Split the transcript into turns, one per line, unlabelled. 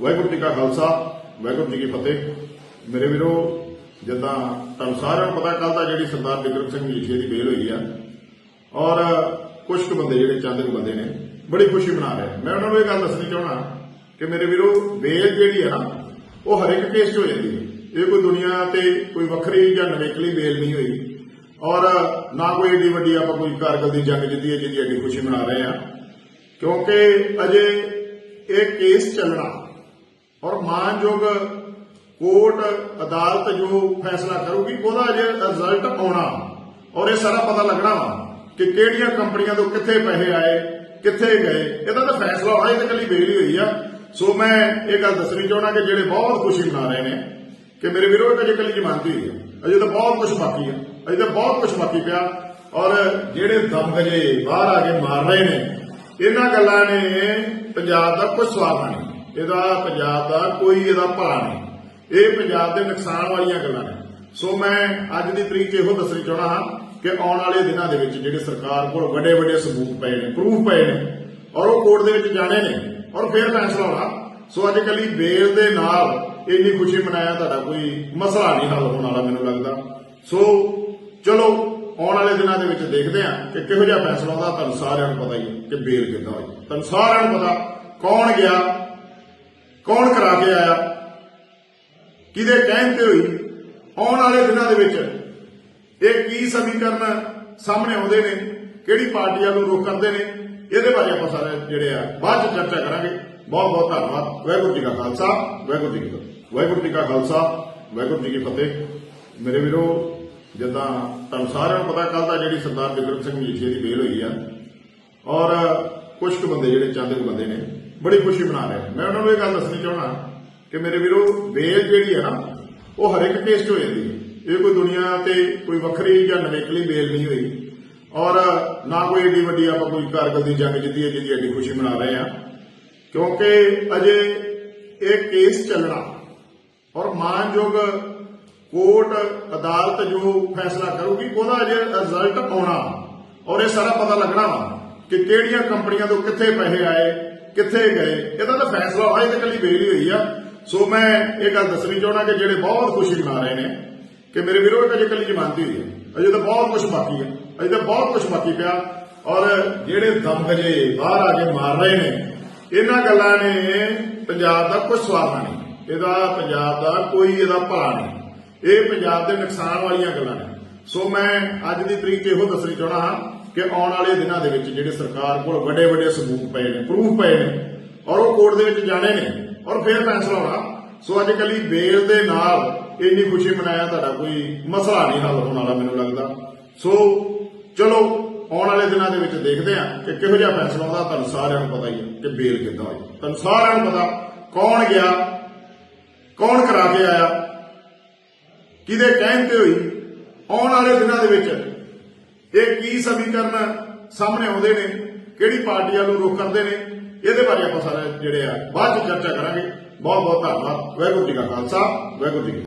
ਵਾਹਿਗੁਰੂ ਜੀ ਕਾ ਖਾਲਸਾ, ਵਾਹਿਗੁਰੂ ਜੀ ਕੀ ਫਤਿਹ। ਮੇਰੇ ਵੀਰੋ, ਜਿੱਦਾਂ ਤੁਹਾਨੂੰ ਸਾਰਿਆਂ ਨੂੰ ਪਤਾ ਕੱਲ ਦਾ ਜਿਹੜੀ ਸਰਦਾਰ ਬਿਕਰਮ ਸਿੰਘ ਮਜੀਠੀਆ ਦੀ ਬੇਲ ਹੋਈ ਆ, ਔਰ ਕੁਝ ਕੁ ਬੰਦੇ ਜਿਹੜੇ ਚੰਦ ਕੁ ਬੰਦੇ ਨੇ, ਬੜੀ ਖੁਸ਼ੀ ਮਨਾ ਰਹੇ ਮੈਂ ਉਹਨਾਂ ਨੂੰ ਇਹ ਗੱਲ ਦੱਸਣੀ ਚਾਹਣਾ ਕਿ ਮੇਰੇ ਵੀਰੋ, ਬੇਲ ਜਿਹੜੀ ਹੈ ਨਾ, ਉਹ ਹਰ ਇੱਕ ਕੇਸ 'ਚ ਹੋ ਜਾਂਦੀ ਹੈ। ਇਹ ਕੋਈ ਦੁਨੀਆ ਤੇ ਕੋਈ ਵੱਖਰੀ ਜਾਂ ਨਵੇਕਲੀ ਬੇਲ ਨਹੀਂ ਹੋਈ। ਔਰ ਨਾ ਕੋਈ ਏਡੀ ਵੱਡੀ ਆਪਾਂ ਕੋਈ ਕਾਰਗਲ ਦੀ ਜੰਗ ਜਿੱਤੀ ਹੈ, ਜਿਹਦੀ ਅੱਗੇ ਖੁਸ਼ੀ ਮਨਾ ਰਹੇ ਆ। ਕਿਉਂਕਿ ਅਜੇ ਇਹ ਕੇਸ ਚੱਲਣਾ ਔਰ ਮਾਨਯੋਗ ਕੋਰਟ ਅਦਾਲਤ ਜੋ ਫੈਸਲਾ ਕਰੂਗੀ, ਉਹਦਾ ਅਜੇ ਰਿਜ਼ਲਟ ਆਉਣਾ। ਔਰ ਇਹ ਸਾਰਾ ਪਤਾ ਲੱਗਣਾ ਵਾ ਕਿ ਕਿਹੜੀਆਂ ਕੰਪਨੀਆਂ ਤੋਂ ਕਿੱਥੇ ਪੈਸੇ ਆਏ, ਕਿੱਥੇ ਗਏ। ਇਹਦਾ ਤਾਂ ਫੈਸਲਾ ਹੋਣਾ, ਇਹ ਤਾਂ ਕੱਲੀ ਬੇਲ ਹੋਈ ਆ। ਸੋ ਮੈਂ ਇਹ ਗੱਲ ਦੱਸਣੀ ਚਾਹਣਾ ਕਿ ਜਿਹੜੇ ਬਹੁਤ ਖੁਸ਼ੀ ਮਨਾ ਰਹੇ ਨੇ, ਕਿ ਮੇਰੇ ਵੀਰੋ, ਇਹ ਅਜੇ ਕੱਲੀ ਜਮਾਨਤੀ ਹੋਈ ਹੈ ਅਜੇ ਤਾਂ ਬਹੁਤ ਕੁਝ ਬਾਕੀ ਆ। ਅਜੇ ਤਾਂ ਬਹੁਤ ਕੁਝ ਬਾਕੀ ਪਿਆ। ਔਰ ਜਿਹੜੇ ਦਮ ਦਮਗਜੇ ਬਾਹਰ ਆ ਕੇ ਮਾਰ ਰਹੇ ਨੇ, ਇਹਨਾਂ ਗੱਲਾਂ ਨੇ ਪੰਜਾਬ ਦਾ ਕੋਈ ਸਵਾਲ ਨਹੀਂ ਇਹਦਾ ਪੰਜਾਬ ਦਾ ਕੋਈ ਇਹਦਾ ਭਲਾ ਨਹੀਂ। ਇਹ ਪੰਜਾਬ ਦੇ ਨੁਕਸਾਨ ਵਾਲੀਆਂ ਗੱਲਾਂ ਨੇ। ਸੋ ਮੈਂ ਅੱਜ ਦੀ ਤਰੀਕ 'ਚ ਇਹੋ ਦੱਸਣੀ ਚਾਹਣਾ ਹਾਂ ਕਿ ਆਉਣ ਵਾਲੇ ਦਿਨਾਂ ਦੇ ਵਿੱਚ ਜਿਹੜੇ ਸਰਕਾਰ ਕੋਲ ਵੱਡੇ ਵੱਡੇ ਸਬੂਤ ਪਏ ਨੇ ਪ੍ਰੂਫ ਪਏ ਨੇ, ਔਰ ਉਹ ਕੋਰਟ ਦੇ ਵਿੱਚ ਜਾਣੇ ਨੇ, ਔਰ ਫਿਰ ਫੈਸਲਾ ਹੋਣਾ ਸੋ ਅੱਜ ਕੱਲੀ ਬੇਲ ਦੇ ਨਾਲ ਇੰਨੀ ਖੁਸ਼ੀ ਮਨਾਇਆ ਤੁਹਾਡਾ ਕੋਈ ਮਸਲਾ ਨਹੀਂ ਹੱਲ ਹੋਣ ਵਾਲਾ ਮੈਨੂੰ ਲੱਗਦਾ। ਸੋ ਚਲੋ, ਆਉਣ ਵਾਲੇ ਦਿਨਾਂ ਦੇ ਵਿੱਚ ਦੇਖਦੇ ਹਾਂ ਕਿ ਕਿਹੋ ਜਿਹਾ ਫੈਸਲਾ ਆਉਂਦਾ। ਤੁਹਾਨੂੰ ਸਾਰਿਆਂ ਨੂੰ ਪਤਾ ਹੀ ਹੈ ਕਿ ਬੇਲ ਕਿੱਦਾਂ ਹੋਈ। ਤੁਹਾਨੂੰ ਸਾਰਿਆਂ ਨੂੰ ਪਤਾ ਕੌਣ ਗਿਆ ਕੌਣ ਕਰਾ ਕੇ ਆਇਆ? ਕਿਹਦੇ ਕਹਿਣ ਤੇ ਹੋਈ? ਆਉਣ ਵਾਲੇ ਦਿਨਾਂ ਦੇ ਵਿੱਚ ਇਹ ਕੀ ਸਮੀਕਰਨ ਸਾਹਮਣੇ ਆਉਂਦੇ ਨੇ? ਕਿਹੜੀ ਪਾਰਟੀਆਂ ਨੂੰ ਰੋਕ ਕਰਦੇ ਨੇ? ਇਹਦੇ ਬਾਰੇ ਆਪਾਂ ਸਾਰੇ ਜਿਹੜੇ ਆ, ਬਾਅਦ ਚ ਚਰਚਾ ਕਰਾਂਗੇ। ਬਹੁਤ ਬਹੁਤ ਧੰਨਵਾਦ। ਵਾਹਿਗੁਰੂ ਜੀ ਕਾ ਖਾਲਸਾ, ਵਾਹਿਗੁਰੂ ਜੀ ਕੀ ਫਤਿਹ। ਵਾਹਿਗੁਰੂ ਜੀ ਕਾ ਖਾਲਸਾ, ਵਾਹਿਗੁਰੂ ਜੀ ਕੀ ਫਤਿਹ। ਮੇਰੇ ਵੀਰੋ, ਜਿੱਦਾਂ ਤੁਹਾਨੂੰ ਸਾਰਿਆਂ ਨੂੰ ਪਤਾ ਕੱਲ ਦਾ ਜਿਹੜੀ ਸਰਦਾਰ ਬਿਕਰਮ ਸਿੰਘ ਮਜੀਠੀਆ ਦੀ ਬੇਲ ਹੋਈ ਆ, ਔਰ ਕੁਝ ਕੁ ਬੰਦੇ ਜਿਹੜੇ ਚੰਦ ਕੁ ਬੰਦੇ ਨੇ ਬੜੀ ਖੁਸ਼ੀ ਮਨਾ ਰਹੇ ਨੇ। ਮੈਂ ਉਹਨਾਂ ਨੂੰ ਇਹ ਗੱਲ ਦੱਸਣੀ ਚਾਹਣਾ ਕਿ ਮੇਰੇ ਵੀਰੋ ਬੇਲ ਜਿਹੜੀ ਹੈ ਨਾ, ਉਹ ਹਰ ਇੱਕ ਕੇਸ 'ਚ ਹੋ ਜਾਂਦੀ ਹੈ। ਇਹ ਕੋਈ ਦੁਨੀਆ ਤੇ ਕੋਈ ਵੱਖਰੀ ਜਾਂ ਨਵੇਕਲੀ ਬੇਲ ਨਹੀਂ ਹੋਈ। ਔਰ ਨਾ ਕੋਈ ਏਡੀ ਵੱਡੀ ਆਪਾਂ ਕੋਈ ਕਾਰਗਲ ਦੀ ਜੰਗ ਜਿੱਤੀ ਹੈ, ਜਿਹਦੀ ਐਡੀ ਖੁਸ਼ੀ ਮਨਾ ਰਹੇ ਆ ਕਿਉਂਕਿ ਅਜੇ ਇਹ ਕੇਸ ਚੱਲਣਾ ਔਰ ਮਾਨਯੋਗ ਕੋਰਟ ਅਦਾਲਤ ਜੋ ਫੈਸਲਾ ਕਰੂਗੀ, ਉਹਦਾ ਅਜੇ ਰਿਜ਼ਲਟ ਆਉਣਾ ਔਰ ਇਹ ਸਾਰਾ ਪਤਾ ਲੱਗਣਾ ਵਾ। ਕਿ ਕਿਹੜੀਆਂ ਕੰਪਨੀਆਂ ਤੋਂ ਕਿੱਥੇ ਪੈਸੇ ਆਏ, ਕਿੱਥੇ ਗਏ, ਇਹਦਾ ਤਾਂ ਫੈਸਲਾ ਹੋਇਆ ਇਹ ਤਾਂ ਕੱਲੀ ਬੇਲ ਹੋਈ ਆ। ਸੋ ਮੈਂ ਇਹ ਗੱਲ ਦੱਸਣੀ ਚਾਹਣਾ ਕਿ ਜਿਹੜੇ ਬਹੁਤ ਖੁਸ਼ੀ ਮਨਾ ਰਹੇ ਨੇ, ਕਿ ਮੇਰੇ ਵੀਰੋ ਇਹ ਅਜੇ ਕੱਲੀ ਜਮਾਨਤੀ ਹੋਈ ਹੈ ਅਜੇ ਤਾਂ ਬਹੁਤ ਕੁਝ ਬਾਕੀ ਹੈ ਅਜੇ ਤਾਂ ਬਹੁਤ ਕੁਝ ਬਾਕੀ ਪਿਆ। ਔਰ ਜਿਹੜੇ ਦਮਗਜੇ ਬਾਹਰ ਆ ਕੇ ਮਾਰ ਰਹੇ ਨੇ, ਇਹਨਾਂ ਗੱਲਾਂ ਨੇ ਪੰਜਾਬ ਦਾ ਕੋਈ ਸਵਾਦ ਨਹੀਂ। ਇਹਦਾ ਪੰਜਾਬ ਦਾ ਕੋਈ ਇਹਦਾ ਭਲਾ ਨਹੀਂ। ਇਹ ਪੰਜਾਬ ਦੇ ਨੁਕਸਾਨ ਵਾਲੀਆਂ ਗੱਲਾਂ ਨੇ। ਸੋ ਮੈਂ ਅੱਜ ਦੀ ਤਰੀਕ ਇਹੋ ਦੱਸਣੀ ਚਾਹਣਾ ਹਾਂ ਕਿ ਆਉਣ ਵਾਲੇ ਦਿਨਾਂ ਦੇ ਵਿੱਚ ਜਿਹੜੇ ਸਰਕਾਰ ਕੋਲ ਵੱਡੇ ਵੱਡੇ ਸਬੂਤ ਪਏ ਨੇ ਪ੍ਰੂਫ ਪਏ ਨੇ, ਔਰ ਉਹ ਕੋਰਟ ਦੇ ਵਿੱਚ ਜਾਣੇ ਨੇ, ਔਰ ਫਿਰ ਫੈਸਲਾ ਹੋਣਾ ਸੋ ਅੱਜ ਕੱਲੀ ਬੇਲ ਦੇ ਨਾਲ ਇੰਨੀ ਖੁਸ਼ੀ ਮਨਾਇਆ ਤੁਹਾਡਾ ਕੋਈ ਮਸਲਾ ਨਹੀਂ ਹੱਲ ਹੋਣ ਵਾਲਾ ਮੈਨੂੰ ਲੱਗਦਾ। ਸੋ ਚਲੋ, ਆਉਣ ਵਾਲੇ ਦਿਨਾਂ ਦੇ ਵਿੱਚ ਦੇਖਦੇ ਹਾਂ ਕਿ ਕਿਹੋ ਜਿਹਾ ਫੈਸਲਾ ਆਉਂਦਾ ਤੁਹਾਨੂੰ ਸਾਰਿਆਂ ਨੂੰ ਪਤਾ ਹੀ ਹੈ ਕਿ ਬੇਲ ਕਿੱਦਾਂ ਹੋਈ। ਤੁਹਾਨੂੰ ਸਾਰਿਆਂ ਨੂੰ ਪਤਾ ਕੌਣ ਗਿਆ, ਕੌਣ ਕਰਾ ਕੇ ਆਇਆ, ਕਿਹਦੇ ਕਹਿਣ ਤੇ ਹੋਈ। ਆਉਣ ਵਾਲੇ ਦਿਨਾਂ ਦੇ ਵਿੱਚ ਇਹ ਕੀ ਸਮੀਕਰਨ ਸਾਹਮਣੇ ਆਉਂਦੇ ਨੇ? ਕਿਹੜੀ ਪਾਰਟੀ ਨੂੰ ਰੋਕ ਕਰਦੇ ਨੇ? ਇਹਦੇ ਬਾਰੇ ਆਪਾਂ ਸਾਰੇ ਜਿਹੜੇ ਆ ਬਾਅਦ ਚ ਚਰਚਾ ਕਰਾਂਗੇ। ਬਹੁਤ ਬਹੁਤ ਧੰਨਵਾਦ। ਵਾਹਿਗੁਰੂ ਜੀ ਕਾ ਖਾਲਸਾ, ਵਾਹਿਗੁਰੂ ਜੀ